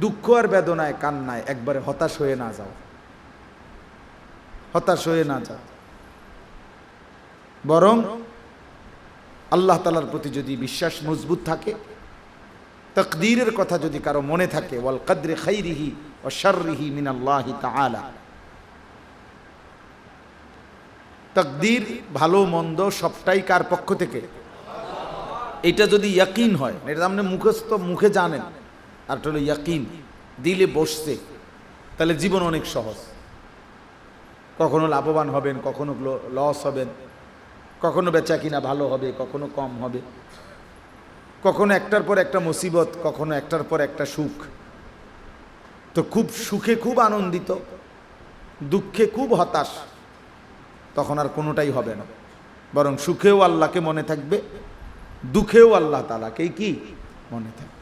দুঃখ আর বেদনায়, কান্নায় একবারে হতাশ হয়ে না যাও। হতাশ হয়ে না যাও। বরং আল্লাহ তালার প্রতি যদি বিশ্বাস মজবুত থাকে, তকদিরের কথা যদি কারও মনে থাকে, ওয়াল কদ্রে খাইরিহি ও শর্রিহি মিনাল্লাহি তাআলা। তকদির ভালো, মন্দ সবটাই কার পক্ষ থেকে? এটা যদি ইয়াকিন হয় এটা আপনি মুখস্থ, মুখে জানেন। আর এটা হলো ইয়াকিন, দিলে বসছে। তাহলে জীবন অনেক সহজ। কখনো লাভবান হবেন, কখনো লস হবেন। কখনো বেচা কিনা ভালো হবে, কখনো কম হবে। কখনো একটার পর একটা মুসিবত, কখনো একটার পর একটা সুখ। তো খুব সুখে খুব আনন্দিত, দুঃখে খুব হতাশ, তখন আর কোনোটাই হবে না। বরং সুখেও আল্লাহকে মনে থাকবে, দুঃখেও আল্লাহ তালাকেই কি? মনে থাকবে।